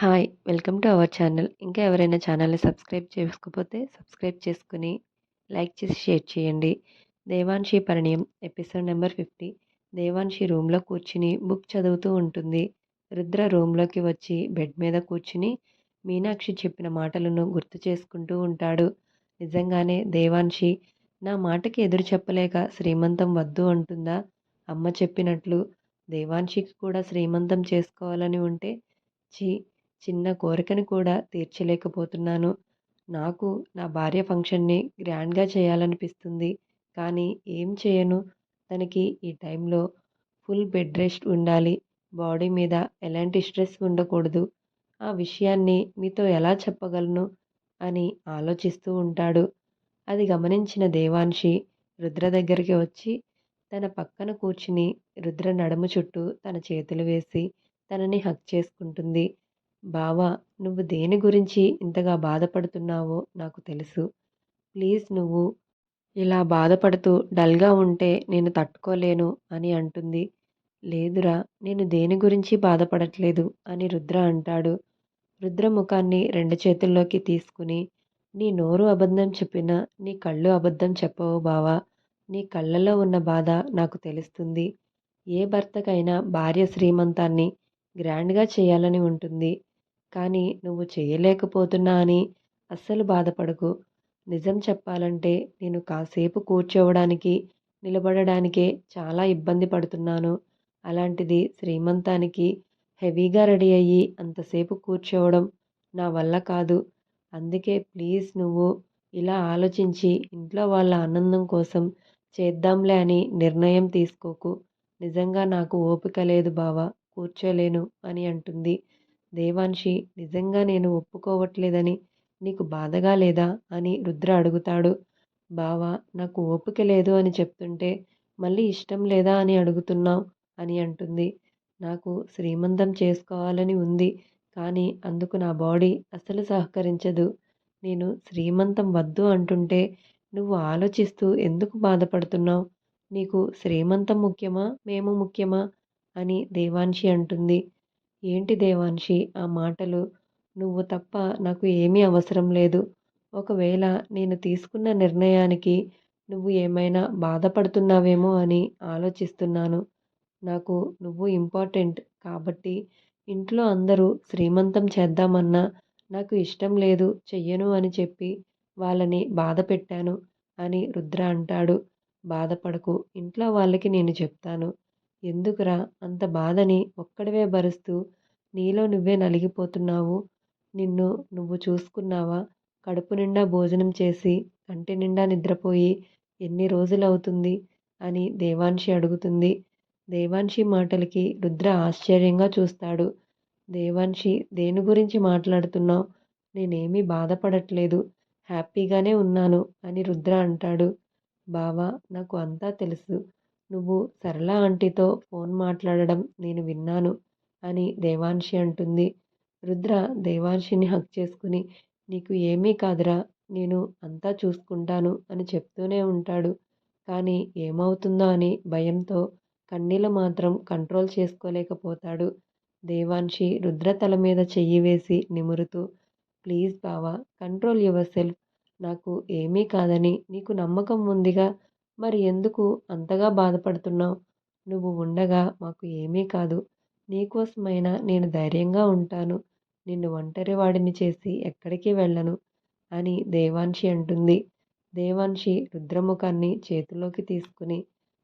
Hi welcome to our channel. ఇంకా ఎవరైనా ఛానల్ని సబ్స్క్రైబ్ చేసుకోకపోతే సబ్స్క్రైబ్ చేసుకుని లైక్ చేసి షేర్ చేయండి. Devanshi Parinayam episode number fifty. Devanshi రూమ్లో కూర్చుని బుక్ చదువుతూ ఉంటుంది. రుద్ర రూమ్లోకి వచ్చి బెడ్ మీద కూర్చుని మీనాక్షి చెప్పిన మాటలను గుర్తు చేసుకుంటూ ఉంటాడు. నిజంగానే దేవాన్షి నా మాటకి ఎదురు చెప్పలేక శ్రీమంతం వద్దు అంటుందా? అమ్మ చెప్పినట్లు దేవాన్షికి కూడా శ్రీమంతం చేసుకోవాలని ఉంటే చీ చిన్న కోరికను కూడా తీర్చలేకపోతున్నాను. నాకు నా భార్య ఫంక్షన్ని గ్రాండ్గా చేయాలనిపిస్తుంది. కానీ ఏం చేయను? తనకి ఈ టైంలో ఫుల్ బెడ్ రెస్ట్ ఉండాలి. బాడీ మీద ఎలాంటి స్ట్రెస్ ఉండకూడదు. ఆ విషయాన్ని మీతో ఎలా చెప్పగలను? అని ఆలోచిస్తూ ఉంటాడు. అది గమనించిన దేవాన్షి రుద్ర దగ్గరికి వచ్చి తన పక్కన కూర్చుని రుద్ర నడుము చుట్టూ తన చేతులు వేసి తనని హక్ చేసుకుంటుంది. బావా నువ్వు దేని గురించి ఇంతగా బాధపడుతున్నావో నాకు తెలుసు. ప్లీజ్ నువ్వు ఇలా బాధపడుతూ డల్గా ఉంటే నేను తట్టుకోలేను అని అంటుంది. లేదురా నేను దేని గురించి బాధపడట్లేదు అని రుద్ర అంటాడు. రుద్ర ముఖాన్ని రెండు చేతుల్లోకి తీసుకుని నీ నోరు అబద్ధం చెప్పినా నీ కళ్ళు అబద్ధం చెప్పవు బావా. నీ కళ్ళలో ఉన్న బాధ నాకు తెలుస్తుంది. ఏ భర్తకైనా భార్య శ్రీమంతాన్ని గ్రాండ్గా చేయాలని ఉంటుంది. కానీ నువ్వు చేయలేకపోతున్నా అని అస్సలు బాధపడకు. నిజం చెప్పాలంటే నేను కాసేపు కూర్చోవడానికి నిలబడడానికే చాలా ఇబ్బంది పడుతున్నాను. అలాంటిది శ్రీమంతానికి హెవీగా రెడీ అయ్యి అంతసేపు కూర్చోవడం నా వల్ల కాదు. అందుకే ప్లీజ్ నువ్వు ఇలా ఆలోచించి ఇంట్లో వాళ్ళ ఆనందం కోసం చేద్దాంలే అని నిర్ణయం తీసుకోకు. నిజంగా నాకు ఓపిక లేదు బావా కూర్చోలేను అని అంటుంది. దేవాన్షి నిజంగా నేను ఒప్పుకోవట్లేదని నీకు బాధగా లేదా? అని రుద్ర అడుగుతాడు. బావా నాకు ఓపిక లేదు అని చెప్తుంటే మళ్ళీ ఇష్టం లేదా అని అడుగుతున్నావు? అని అంటుంది. నాకు శ్రీమంతం చేసుకోవాలని ఉంది కానీ అందుకు నా బాడీ అసలు సహకరించదు. నేను శ్రీమంతం వద్దు అంటుంటే నువ్వు ఆలోచిస్తూ ఎందుకు బాధపడుతున్నావు? నీకు శ్రీమంతం ముఖ్యమా? మేము ముఖ్యమా? అని దేవాన్షి అంటుంది. ఏంటి దేవాన్షి ఆ మాటలు? నువ్వు తప్ప నాకు ఏమీ అవసరం లేదు. ఒకవేళ నేను తీసుకున్న నిర్ణయానికి నువ్వు ఏమైనా బాధపడుతున్నావేమో అని ఆలోచిస్తున్నాను. నాకు నువ్వు ఇంపార్టెంట్ కాబట్టి ఇంట్లో అందరూ శ్రీమంతం చేద్దామన్నా నాకు ఇష్టం లేదు చెయ్యను అని చెప్పి వాళ్ళని బాధ పెట్టాను అని రుద్ర అంటాడు. బాధపడకు ఇంట్లో వాళ్ళకి నేను చెప్తాను. ఎందుకురా అంత బాధని ఒక్కడివే భరుస్తూ నీలో నువ్వే నలిగిపోతున్నావు. నిన్ను నువ్వు చూసుకున్నావా? కడుపు నిండా భోజనం చేసి కంటి నిండా నిద్రపోయి ఎన్ని రోజులవుతుంది? అని దేవాన్షి అడుగుతుంది. దేవాన్షి మాటలకి రుద్ర ఆశ్చర్యంగా చూస్తాడు. దేవాన్షి దేని గురించి మాట్లాడుతున్నావు? నేనేమీ బాధపడట్లేదు. హ్యాపీగానే ఉన్నాను అని రుద్ర అంటాడు. బావా నాకు అంతా తెలుసు. నువ్వు సరళ ఆంటీతో ఫోన్ మాట్లాడడం నేను విన్నాను. అని దేవాన్షి అంటుంది. రుద్ర దేవాన్షిని హక్ చేసుకుని నీకు ఏమీ కాదురా నేను అంతా చూసుకుంటాను అని చెప్తూనే ఉంటాడు. కానీ ఏమవుతుందో అని భయంతో కన్నీళ్ళు మాత్రం కంట్రోల్ చేసుకోలేకపోతాడు. దేవాన్షి రుద్ర తల మీద చెయ్యి వేసి నిమురుతూ ప్లీజ్ బావా కంట్రోల్ యువర్ సెల్ఫ్. నాకు ఏమీ కాదని నీకు నమ్మకం ఉందిగా మరి ఎందుకు అంతగా బాధపడుతున్నావు? నువ్వు ఉండగా మాకు ఏమీ కాదు. నీకోసమైనా నేను ధైర్యంగా ఉంటాను. నిన్ను ఒంటరి వాడిని చేసి ఎక్కడికి వెళ్ళను అని దేవాన్షి అంటుంది. దేవాన్షి రుద్రముఖాన్ని చేతిలోకి తీసుకుని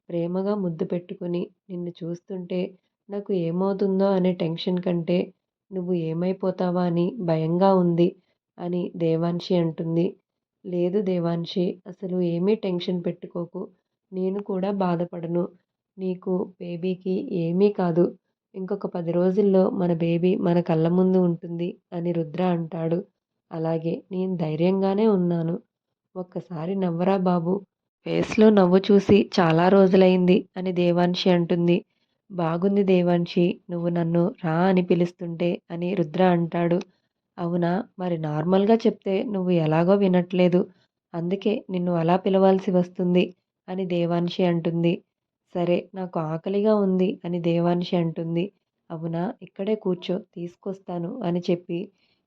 ప్రేమగా ముద్దు పెట్టుకుని నిన్ను చూస్తుంటే నాకు ఏమవుతుందో అనే టెన్షన్ కంటే నువ్వు ఏమైపోతావా అని భయంగా ఉంది అని దేవాన్షి అంటుంది. లేదు దేవాన్షి అసలు ఏమీ టెన్షన్ పెట్టుకోకు. నేను కూడా బాధపడను. నీకు బేబీకి ఏమీ కాదు. ఇంకొక పది రోజుల్లో మన బేబీ మన కళ్ళ ముందు ఉంటుంది అని రుద్ర అంటాడు. అలాగే నేను ధైర్యంగానే ఉన్నాను. ఒక్కసారి నవ్వరా బాబు ఫేస్లో నవ్వు చూసి చాలా రోజులైంది అని దేవాన్షి అంటుంది. బాగుంది దేవాన్షి నువ్వు నన్ను రా అని పిలుస్తుంటే అని రుద్ర అంటాడు. అవునా మరి నార్మల్గా చెప్తే నువ్వు ఎలాగో వినట్లేదు. అందుకే నిన్ను అలా పిలవాల్సి వస్తుంది అని దేవాన్షి అంటుంది. సరే నాకు ఆకలిగా ఉంది అని దేవాన్షి అంటుంది. అవునా? ఇక్కడే కూర్చో తీసుకొస్తాను అని చెప్పి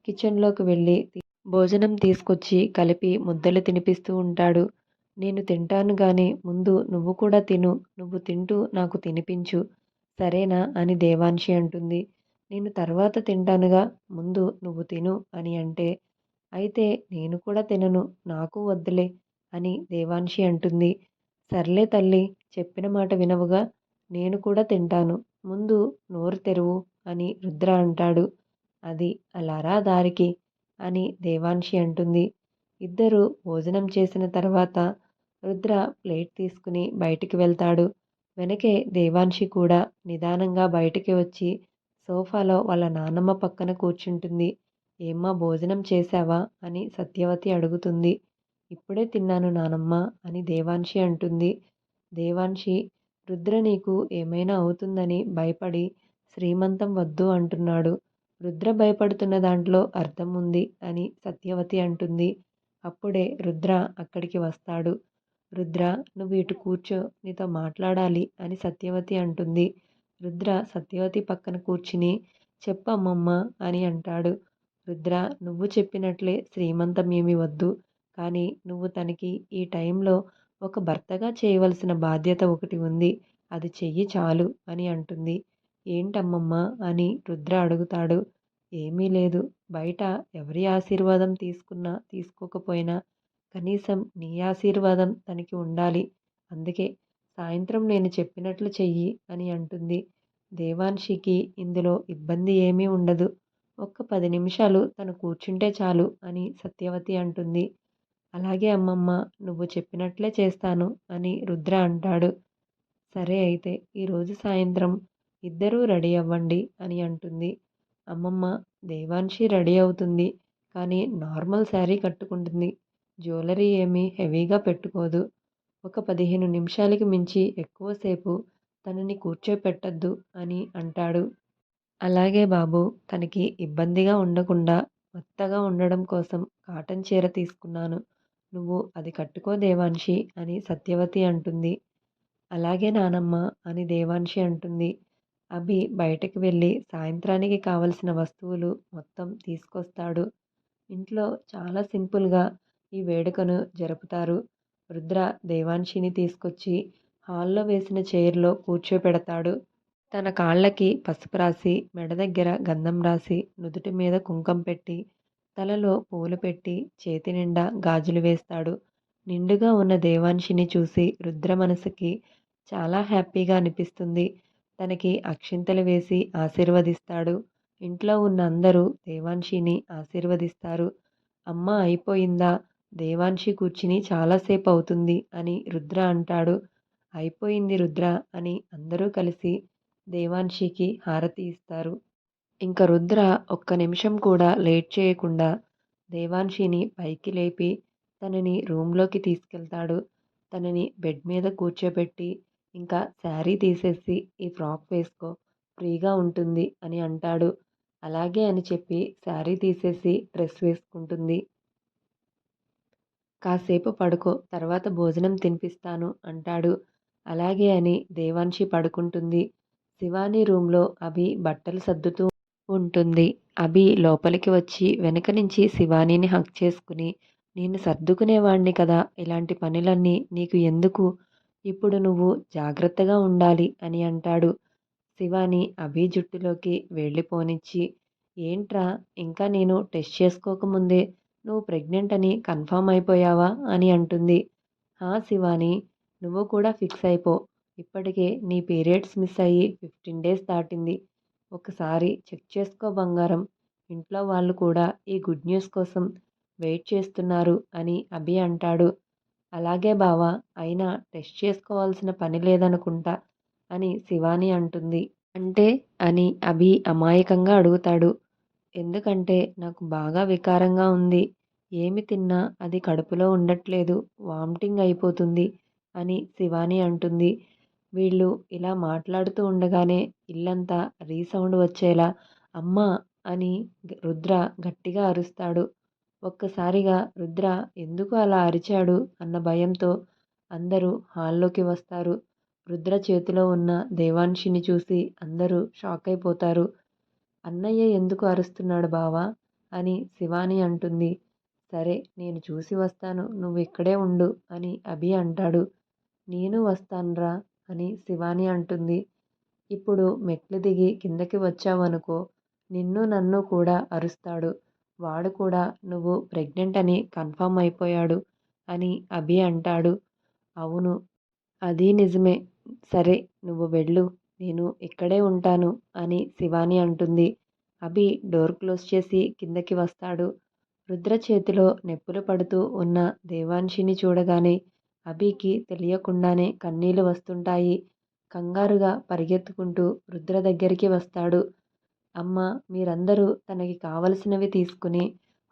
కిచెన్లోకి వెళ్ళి భోజనం తీసుకొచ్చి కలిపి ముద్దలు తినిపిస్తూ ఉంటాడు. నేను తింటాను గాని ముందు నువ్వు కూడా తిను నువ్వు తింటూ నాకు తినిపించు. సరేనా? అని దేవాన్షి అంటుంది. నేను తర్వాత తింటానుగా ముందు నువ్వు తిను అని అంటే అయితే నేను కూడా తినను నాకు వద్దులే అని దేవాన్షి అంటుంది. సర్లే తల్లి చెప్పిన మాట వినవుగా నేను కూడా తింటాను. ముందు నోరు తెరువు అని రుద్ర అంటాడు. అది అలారా దారికి అని దేవాన్షి అంటుంది. ఇద్దరు భోజనం చేసిన తర్వాత రుద్ర ప్లేట్ తీసుకుని బయటికి వెళ్తాడు. వెనకే దేవాన్షి కూడా నిదానంగా బయటికి వచ్చి సోఫాలో వాళ్ళ నాన్నమ్మ పక్కన కూర్చుంటుంది. ఏమ్మా భోజనం చేశావా అని సత్యవతి అడుగుతుంది. ఇప్పుడే తిన్నాను నానమ్మ అని దేవాన్షి అంటుంది. దేవాన్షి రుద్ర నీకు ఏమైనా అవుతుందని భయపడి శ్రీమంతం వద్దు అంటున్నాడు. రుద్ర భయపడుతున్న దాంట్లో అర్థం ఉంది అని సత్యవతి అంటుంది. అప్పుడే రుద్ర అక్కడికి వస్తాడు. రుద్ర నువ్వు ఇటు కూర్చో నీతో మాట్లాడాలి అని సత్యవతి అంటుంది. రుద్ర సత్యవతి పక్కన కూర్చుని చెప్పమ్మమ్మ అని అంటాడు. రుద్ర నువ్వు చెప్పినట్లే శ్రీమంతం ఏమి వద్దు. కానీ నువ్వు తనకి ఈ టైంలో ఒక భర్తగా చేయవలసిన బాధ్యత ఒకటి ఉంది. అది చెయ్యి చాలు అని అంటుంది. ఏంటమ్మమ్మ అని రుద్ర అడుగుతాడు. ఏమీ లేదు. బయట ఎవరి ఆశీర్వాదం తీసుకున్నా తీసుకోకపోయినా కనీసం నీ ఆశీర్వాదం తనకి ఉండాలి. అందుకే సాయంత్రం నేను చెప్పినట్లు చెయ్యి అని అంటుంది. దేవాన్షికి ఇందులో ఇబ్బంది ఏమీ ఉండదు. ఒక్క పది నిమిషాలు తను కూర్చుంటే చాలు అని సత్యవతి అంటుంది. అలాగే అమ్మమ్మ నువ్వు చెప్పినట్లే చేస్తాను అని రుద్ర అంటాడు. సరే అయితే ఈరోజు సాయంత్రం ఇద్దరూ రెడీ అవ్వండి అని అంటుంది. అమ్మమ్మ దేవాన్షి రెడీ అవుతుంది కానీ నార్మల్ శారీ కట్టుకుంటుంది. జ్యువెలరీ ఏమీ హెవీగా పెట్టుకోదు. ఒక పదిహేను నిమిషాలకి మించి ఎక్కువసేపు తనని కూర్చోపెట్టద్దు అని అంటాడు. అలాగే బాబు తనకి ఇబ్బందిగా ఉండకుండా మెత్తగా ఉండడం కోసం కాటన్ చీర తీసుకున్నాను. నువ్వు అది కట్టుకో దేవాన్షి అని సత్యవతి అంటుంది. అలాగే నానమ్మ అని దేవాన్షి అంటుంది. అభి బయటకు వెళ్ళి సాయంత్రానికి కావలసిన వస్తువులు మొత్తం తీసుకొస్తాడు. ఇంట్లో చాలా సింపుల్గా ఈ వేడుకను జరుపుతారు. రుద్ర దేవాన్షిని తీసుకొచ్చి హాల్లో వేసిన చైర్లో కూర్చోపెడతాడు. తన కాళ్ళకి పసుపు రాసి మెడ దగ్గర గంధం రాసి నుదుటి మీద కుంకం పెట్టి తలలో పూలు పెట్టి చేతి నిండా గాజులు వేస్తాడు. నిండుగా ఉన్న దేవాన్షిని చూసి రుద్ర మనసుకి చాలా హ్యాపీగా అనిపిస్తుంది. తనకి అక్షింతలు వేసి ఆశీర్వదిస్తాడు. ఇంట్లో ఉన్న అందరూ దేవాన్షిని ఆశీర్వదిస్తారు. అమ్మ అయిపోయిందా? దేవాన్షి కూర్చుని చాలాసేపు అవుతుంది అని రుద్ర అంటాడు. అయిపోయింది రుద్ర అని అందరూ కలిసి దేవాన్షికి హారతి ఇస్తారు. ఇంక రుద్ర ఒక్క నిమిషం కూడా లేట్ చేయకుండా దేవాన్షిని పైకి లేపి తనని రూమ్లోకి తీసుకెళ్తాడు. తనని బెడ్ మీద కూర్చోబెట్టి ఇంకా శారీ తీసేసి ఈ ఫ్రాక్ వేసుకో ఫ్రీగా ఉంటుంది అని అంటాడు. అలాగే అని చెప్పి శారీ తీసేసి డ్రెస్ వేసుకుంటుంది. కాసేపు పడుకో తర్వాత భోజనం తినిపిస్తాను అంటాడు. అలాగే అని దేవాన్షి పడుకుంటుంది. శివాని రూమ్లో అభి బట్టలు సర్దుతూ ఉంటుంది. అభి లోపలికి వచ్చి వెనక నుంచి శివానీని హక్ చేసుకుని నేను సర్దుకునేవాణ్ణి కదా ఇలాంటి పనులన్నీ నీకు ఎందుకు? ఇప్పుడు నువ్వు జాగ్రత్తగా ఉండాలి అని అంటాడు. శివాని అభి జుట్టులోకి వెళ్ళిపోనిచ్చి ఏంట్రా ఇంకా నేను టెస్ట్ చేసుకోకముందే నువ్వు ప్రెగ్నెంట్ అని కన్ఫామ్ అయిపోయావా? అని అంటుంది. హా శివాని నువ్వు కూడా ఫిక్స్ అయిపో. ఇప్పటికే నీ పీరియడ్స్ మిస్ అయ్యి ఫిఫ్టీన్ డేస్ దాటింది. ఒకసారి చెక్ చేసుకో బంగారం. ఇంట్లో వాళ్ళు కూడా ఈ గుడ్ న్యూస్ కోసం వెయిట్ చేస్తున్నారు అని అభి అంటాడు. అలాగే బావా అయినా టెస్ట్ చేసుకోవాల్సిన పని లేదనుకుంటా అని శివాని అంటుంది. అంటే అని అభి అమాయకంగా అడుగుతాడు. ఎందుకంటే నాకు బాగా వికారంగా ఉంది. ఏమి తిన్నా అది కడుపులో ఉండట్లేదు. వామిటింగ్ అయిపోతుంది అని శివాని అంటుంది. వీళ్ళు ఇలా మాట్లాడుతూ ఉండగానే ఇల్లంతా రీసౌండ్ వచ్చేలా అమ్మ అని రుద్ర గట్టిగా అరుస్తాడు. ఒక్కసారిగా రుద్ర ఎందుకు అలా అరిచాడు అన్న భయంతో అందరూ హాల్లోకి వస్తారు. రుద్ర చేతిలో ఉన్న దేవాన్షిని చూసి అందరూ షాక్ అయిపోతారు అన్నయ్య ఎందుకు అరుస్తున్నాడు బావా అని శివాని అంటుంది. సరే నేను చూసి వస్తాను నువ్వు ఇక్కడే ఉండు అని అభి అంటాడు. నేను వస్తానురా అని శివాని అంటుంది. ఇప్పుడు మెట్లు దిగి కిందకి వచ్చావనుకో నిన్ను నన్ను కూడా అరుస్తాడు. వాడు కూడా నువ్వు ప్రెగ్నెంట్ అని కన్ఫామ్ అయిపోయాడు అని అభి అంటాడు. అవును అది నిజమే. సరే నువ్వు వెళ్ళు. నేను ఇక్కడే ఉంటాను అని శివాని అంటుంది. అభి డోర్ క్లోజ్ చేసి కిందకి వస్తాడు. రుద్ర చేతిలో నొప్పులు పడుతూ ఉన్న దేవాన్షిని చూడగానే అభికి తెలియకుండానే కన్నీళ్ళు వస్తుంటాయి. కంగారుగా పరిగెత్తుకుంటూ రుద్ర దగ్గరికి వస్తాడు. అమ్మ మీరందరూ తనకి కావలసినవి తీసుకుని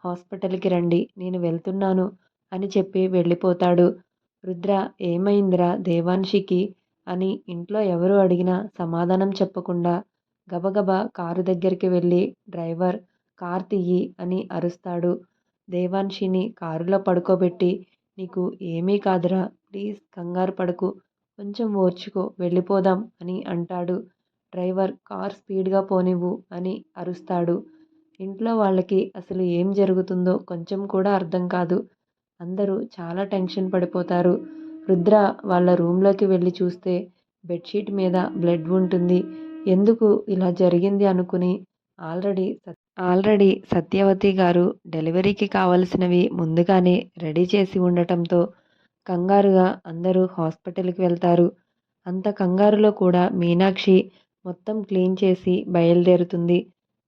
హాస్పిటల్కి రండి నేను వెళ్తున్నాను అని చెప్పి వెళ్ళిపోతాడు. రుద్ర ఏమైందిరా దేవాన్షికి? అని ఇంట్లో ఎవరు అడిగినా సమాధానం చెప్పకుండా గబగబా కారు దగ్గరికి వెళ్ళి డ్రైవర్ కార్ తియ్యి అని అరుస్తాడు. దేవాన్షిని కారులో పడుకోబెట్టి నీకు ఏమీ కాదురా. ప్లీజ్ కంగారు పడకు. కొంచెం ఓర్చుకో. వెళ్ళిపోదాం అని అంటాడు. డ్రైవర్ కార్ స్పీడ్గా పోనివ్వు అని అరుస్తాడు. ఇంట్లో వాళ్ళకి అసలు ఏం జరుగుతుందో కొంచెం కూడా అర్థం కాదు. అందరూ చాలా టెన్షన్ పడిపోతారు. రుద్ర వాళ్ళ రూమ్లోకి వెళ్ళి చూస్తే బెడ్షీట్ మీద బ్లడ్ ఉంటుంది. ఎందుకు ఇలా జరిగింది అనుకుని ఆల్రెడీ ఆల్రెడీ సత్యవతి గారు డెలివరీకి కావలసినవి ముందుగానే రెడీ చేసి ఉండటంతో కంగారుగా అందరూ హాస్పిటల్కి వెళ్తారు. అంత కంగారులో కూడా మీనాక్షి మొత్తం క్లీన్ చేసి బయలుదేరుతుంది.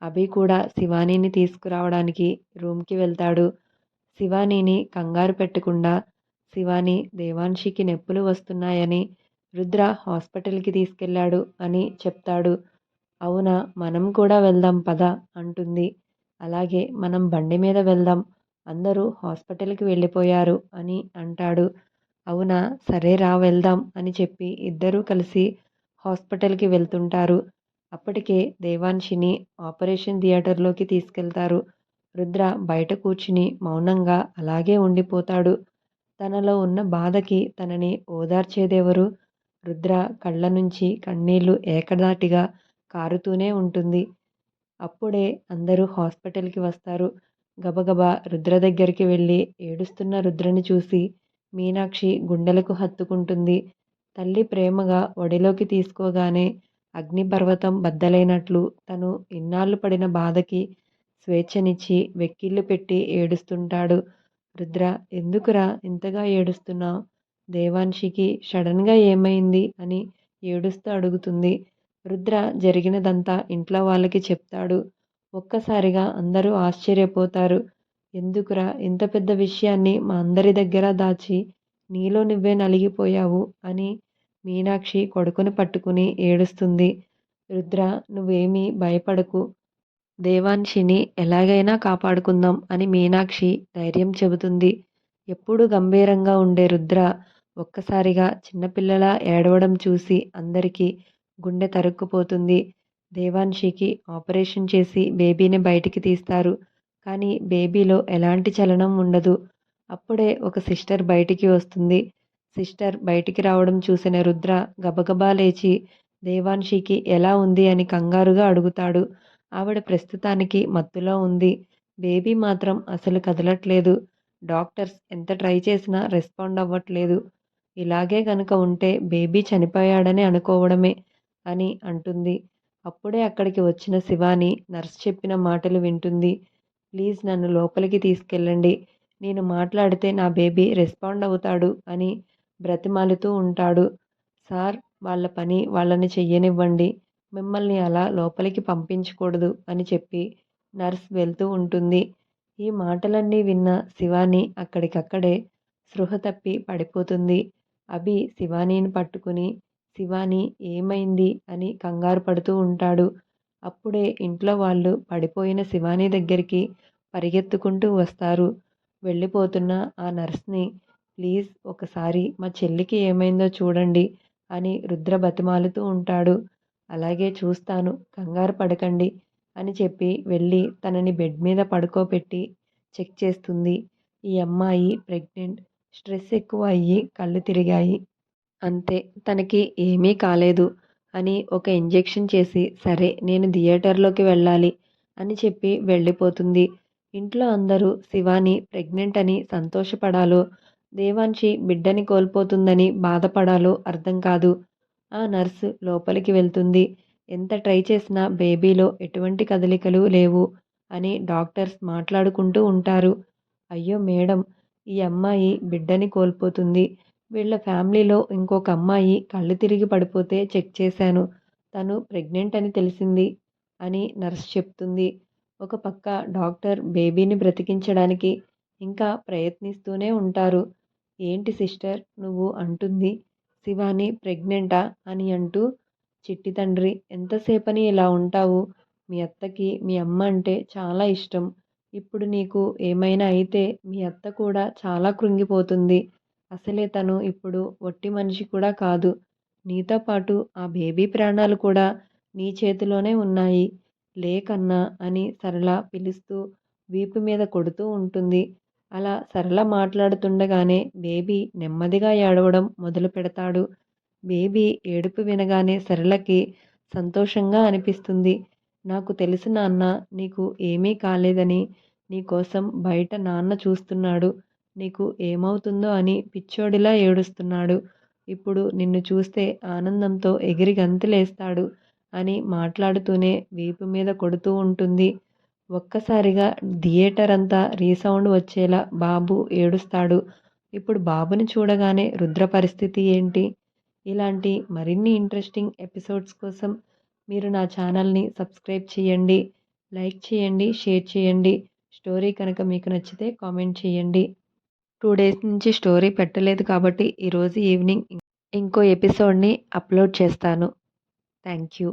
అభి కూడా శివానీని తీసుకురావడానికి రూమ్కి వెళ్తాడు. శివానీని కంగారు పెట్టకుండా శివాని దేవాన్షికి నొప్పులు వస్తున్నాయని రుద్ర హాస్పిటల్కి తీసుకెళ్ళాడు అని చెప్తాడు. అవునా? మనం కూడా వెళ్దాం పద అంటుంది. అలాగే మనం బండి మీద వెళ్దాం. అందరూ హాస్పిటల్కి వెళ్ళిపోయారు అని అంటాడు. అవునా? సరే రా వెళ్దాం అని చెప్పి ఇద్దరూ కలిసి హాస్పిటల్కి వెళ్తుంటారు. అప్పటికే దేవాన్షిని ఆపరేషన్ థియేటర్లోకి తీసుకెళ్తారు. రుద్ర బయట కూర్చుని మౌనంగా అలాగే ఉండిపోతాడు. తనలో ఉన్న బాధకి తనని ఓదార్చేదెవరు? రుద్ర కళ్ళ నుంచి కన్నీళ్ళు ఏకదాటిగా కారుతూనే ఉంటుంది. అప్పుడే అందరూ హాస్పిటల్కి వస్తారు. గబగబా రుద్ర దగ్గరికి వెళ్ళి ఏడుస్తున్న రుద్రని చూసి మీనాక్షి గుండెలకు హత్తుకుంటుంది. తల్లి ప్రేమగా ఒడిలోకి తీసుకోగానే అగ్నిపర్వతం బద్దలైనట్లు తను ఇన్నాళ్ళు పడిన బాధకి స్వేచ్ఛనిచ్చి వెక్కిళ్ళు పెట్టి ఏడుస్తుంటాడు. రుద్ర ఎందుకురా ఇంతగా ఏడుస్తున్నావు? దేవాన్షికి సడన్గా ఏమైంది? అని ఏడుస్తూ అడుగుతుంది. రుద్ర జరిగినదంతా ఇంట్లో వాళ్ళకి చెప్తాడు. ఒక్కసారిగా అందరూ ఆశ్చర్యపోతారు. ఎందుకురా ఇంత పెద్ద విషయాన్ని మా అందరి దగ్గర దాచి నీలో నువ్వే నలిగిపోయావు అని మీనాక్షి కొడుకుని పట్టుకుని ఏడుస్తుంది. రుద్ర నువ్వేమీ భయపడకు. దేవాన్షిని ఎలాగైనా కాపాడుకుందాం అని మీనాక్షి ధైర్యం చెబుతుంది. ఎప్పుడూ గంభీరంగా ఉండే రుద్ర ఒక్కసారిగా చిన్నపిల్లలా ఏడవడం చూసి అందరికీ గుండె తరుక్కుపోతుంది. దేవాన్షికి ఆపరేషన్ చేసి బేబీని బయటికి తీస్తారు. కానీ బేబీలో ఎలాంటి చలనం ఉండదు. అప్పుడే ఒక సిస్టర్ బయటికి వస్తుంది. సిస్టర్ బయటికి రావడం చూసిన రుద్ర గబగబా లేచి దేవాన్షికి ఎలా ఉంది? అని కంగారుగా అడుగుతాడు. ఆవిడ ప్రస్తుతానికి మత్తులో ఉంది. బేబీ మాత్రం అసలు కదలట్లేదు. డాక్టర్స్ ఎంత ట్రై చేసినా రెస్పాండ్ అవ్వట్లేదు. ఇలాగే కనుక ఉంటే బేబీ చనిపోయాడని అనుకోవడమే. అని అంటుంది. అప్పుడే అక్కడికి వచ్చిన శివాని నర్స్ చెప్పిన మాటలు వింటుంది. ప్లీజ్ నన్ను లోపలికి తీసుకెళ్ళండి. నేను మాట్లాడితే నా బేబీ రెస్పాండ్ అవుతాడు అని బ్రతిమాలుతూ ఉంటాడు. సార్ వాళ్ళ పని వాళ్ళని చెయ్యనివ్వండి. మిమ్మల్ని అలా లోపలికి పంపించకూడదు అని చెప్పి నర్స్ వెళ్తూ ఉంటుంది. ఈ మాటలన్నీ విన్న శివాని అక్కడికక్కడే స్పృహ తప్పి పడిపోతుంది. అభి శివానీని పట్టుకుని శివాని ఏమైంది అని కంగారు పడుతూ ఉంటాడు. అప్పుడే ఇంట్లో వాళ్ళు పడిపోయిన శివాని దగ్గరికి పరిగెత్తుకుంటూ వస్తారు. వెళ్ళిపోతున్న ఆ నర్స్ని ప్లీజ్ ఒకసారి మా చెల్లికి ఏమైందో చూడండి అని రుద్ర బతిమాలుతూ ఉంటాడు. అలాగే చూస్తాను కంగారు పడకండి అని చెప్పి వెళ్ళి తనని బెడ్ మీద పడుకోబెట్టి చెక్ చేస్తుంది. ఈ అమ్మాయి ప్రెగ్నెంట్ స్ట్రెస్ ఎక్కువ అయ్యి కళ్ళు తిరిగాయి. అంతే తనకి ఏమీ కాలేదు అని ఒక ఇంజెక్షన్ చేసి సరే నేను థియేటర్లోకి వెళ్ళాలి అని చెప్పి వెళ్ళిపోతుంది. ఇంట్లో అందరూ శివాని ప్రెగ్నెంట్ అని సంతోషపడాలో దేవాన్షి బిడ్డని కోల్పోతుందని బాధపడాలో అర్థం కాదు. ఆ నర్సు లోపలికి వెళ్తుంది. ఎంత ట్రై చేసినా బేబీలో ఎటువంటి కదలికలు లేవు అని డాక్టర్స్ మాట్లాడుకుంటూ ఉంటారు. అయ్యో మేడం ఈ అమ్మాయి బిడ్డని కోల్పోతుంది. వీళ్ళ ఫ్యామిలీలో ఇంకొక అమ్మాయి కళ్ళు తిరిగి పడిపోతే చెక్ చేశాను. తను ప్రెగ్నెంట్ అని తెలిసింది అని నర్స్ చెప్తుంది. ఒక పక్క డాక్టర్ బేబీని బ్రతికించడానికి ఇంకా ప్రయత్నిస్తూనే ఉంటారు. ఏంటి సిస్టర్ నువ్వు అంటుంది. శివాని ప్రెగ్నెంటా? అని అంటూ చిట్టి తండ్రి ఎంతసేపని ఇలా ఉంటావు? మీ అత్తకి మీ అమ్మ అంటే చాలా ఇష్టం. ఇప్పుడు నీకు ఏమైనా అయితే మీ అత్త కూడా చాలా కృంగిపోతుంది. అసలే తను ఇప్పుడు వట్టి మనిషి కూడా కాదు. నీతో పాటు ఆ బేబీ ప్రాణాలు కూడా నీ చేతిలోనే ఉన్నాయి. లేకన్నా అని సరళ పిలుస్తూ వీపు మీద కొడుతూ ఉంటుంది. అలా సరళ మాట్లాడుతుండగానే బేబీ నెమ్మదిగా ఏడవడం మొదలు పెడతాడు. బేబీ ఏడుపు వినగానే సరళకి సంతోషంగా అనిపిస్తుంది. నాకు తెలుసు నాన్న నీకు ఏమీ కాలేదని నీకోసం బయట నాన్న చూస్తున్నాడు. నీకు ఏమవుతుందో అని పిచ్చోడిలా ఏడుస్తున్నాడు. ఇప్పుడు నిన్ను చూస్తే ఆనందంతో ఎగిరి గంతులేస్తాడు అని మాట్లాడుతూనే వీపు మీద కొడుతూ ఉంటుంది. ఒక్కసారిగా థియేటర్ అంతా రీసౌండ్ వచ్చేలా బాబు ఏడుస్తాడు. ఇప్పుడు బాబుని చూడగానే రుద్ర పరిస్థితి ఏంటి? ఇలాంటి మరిన్ని ఇంట్రెస్టింగ్ ఎపిసోడ్స్ కోసం మీరు నా ఛానల్ని సబ్స్క్రైబ్ చేయండి లైక్ చేయండి షేర్ చేయండి. స్టోరీ కనుక మీకు నచ్చితే కామెంట్ చేయండి. టూ డేస్ నుంచి స్టోరీ పెట్టలేదు కాబట్టి ఈరోజు ఈవినింగ్ ఇంకో ఎపిసోడ్ని అప్లోడ్ చేస్తాను. Thank you.